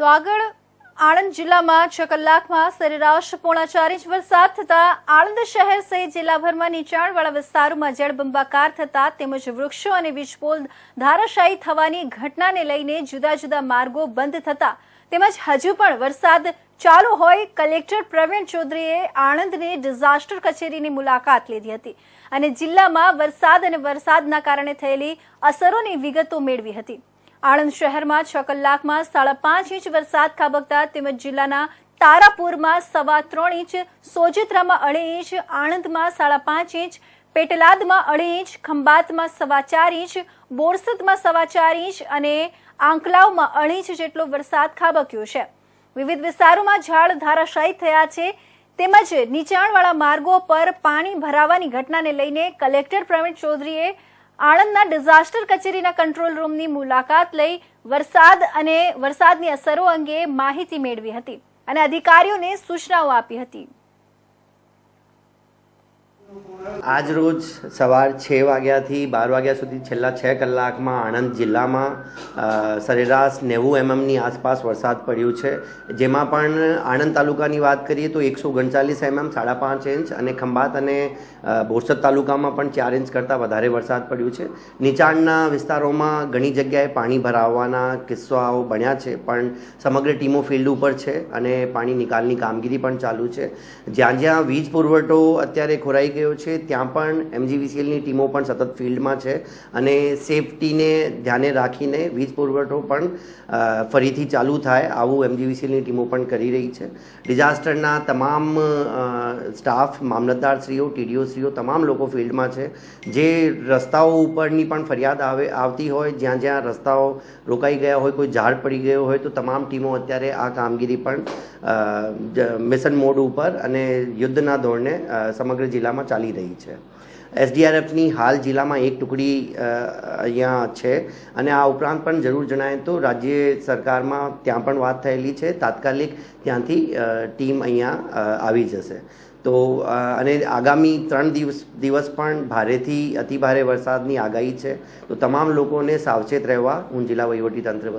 તો આગળ આણંદ જિલ્લામાં છ કલાકમાં સરેરાશ પોણા ચાર ઇંચ વરસાદ થતા આણંદ શહેર સહિત જિલ્લાભરમાં નીચાણવાળા વિસ્તારોમાં જળબંબાકાર થતા તેમજ વૃક્ષો અને વીજપોલ ધારાશાયી થવાની ઘટનાને લઈને જુદા જુદા માર્ગો બંધ થતા તેમજ હજુ પણ વરસાદ ચાલુ હોય કલેક્ટર પ્રવીણ ચૌધરીએ આણંદની ડિઝાસ્ટર કચેરીની મુલાકાત લીધી હતી અને જિલ્લામાં વરસાદ અને વરસાદના કારણે થયેલી અસરોની વિગતો મેળવી હતી. આણંદ શહેરમાં છ કલાકમાં સાડા પાંચ ઇંચ વરસાદ ખાબકતા તેમજ જિલ્લાના તારાપુરમાં સવા ત્રણ ઇંચ, સોજિત્રામાં અઢી ઇંચ, આણંદમાં સાડા પાંચ ઇંચ, પેટલાદમાં અઢી ઇંચ, ખંભાતમાં સવા ચાર ઇંચ, બોરસદમાં સવા ચાર ઇંચ અને આંકલાવમાં અઢી ઇંચ જેટલો વરસાદ ખાબક્યો છે. વિવિધ વિસ્તારોમાં ઝાડ ધારાશાયી થયા છે. તેમજ નીચાણવાળા માર્ગો પર પાણી ભરાવાની ઘટનાને લઈને કલેક્ટર પ્રવીણ ચૌધરીએ આણંદના ડિઝાસ્ટર કચેરીના કંટ્રોલ રૂમની મુલાકાત લઈ વરસાદ અને વરસાદની અસરો અંગે માહિતી મેળવી હતી અને અધિકારીઓને સૂચનાઓ આપી હતી. આજ રોજ સવાર છ વાગ્યાથી બાર વાગ્યા સુધી છેલ્લા છ કલાકમાં આણંદ જિલ્લામાં સરેરાશ નેવું એમએમની આસપાસ વરસાદ પડ્યું છે. જેમાં પણ આણંદ તાલુકાની વાત કરીએ તો એકસો ઓગણચાલીસ એમએમ સાડા પાંચ ઇંચ અને ખંભાત અને બોરસદ તાલુકામાં પણ ચાર ઇંચ કરતાં વધારે વરસાદ પડ્યું છે. નીચાણના વિસ્તારોમાં ઘણી જગ્યાએ પાણી ભરાવવાના કિસ્સાઓ બન્યા છે, પણ સમગ્ર ટીમો ફિલ્ડ ઉપર છે અને પાણી નિકાલની કામગીરી પણ ચાલુ છે. જ્યાં જ્યાં વીજ પુરવઠો અત્યારે ખોરાઈ ગયો છે ત્યાં પણ એમજીવીસીએલની ટીમો પણ સતત ફિલ્ડમાં છે અને સેફટીને ધ્યાને રાખીને વીજ પુરવઠો પણ ફરીથી ચાલુ થાય આવું એમજીવીસીએલની ટીમો પણ કરી રહી છે. ડિઝાસ્ટરના તમામ સ્ટાફ, મામલતદારશ્રીઓ ટીડીઓશ્રીઓ તમામ લોકો ફિલ્ડમાં છે. જે રસ્તાઓ ઉપરની પણ ફરિયાદ આવે, આવતી હોય, જ્યાં જ્યાં રસ્તાઓ રોકાઈ ગયા હોય, કોઈ ઝાડ પડી ગયો હોય, તો તમામ ટીમો અત્યારે આ કામગીરી પણ મિશન મોડ ઉપર અને યુદ્ધના ધોરણે સમગ્ર જિલ્લામાં ચાલી રહી છે. એસડીઆરએફની હાલ જિલ્લામાં એક ટુકડી અહીંયા છે અને આ ઉપરાંત પણ જરૂર જણાય તો રાજ્ય સરકારમાં ત્યાં પણ વાત થયેલી છે. તાત્કાલિક ત્યાંથી ટીમ અહીંયા આવી જશે. તો અને આગામી ત્રણ દિવસ દિવસ પણ ભારેથી અતિભારે વરસાદની આગાહી છે. તો તમામ લોકોને સાવચેત રહેવા હું જિલ્લા વહીવટીતંત્ર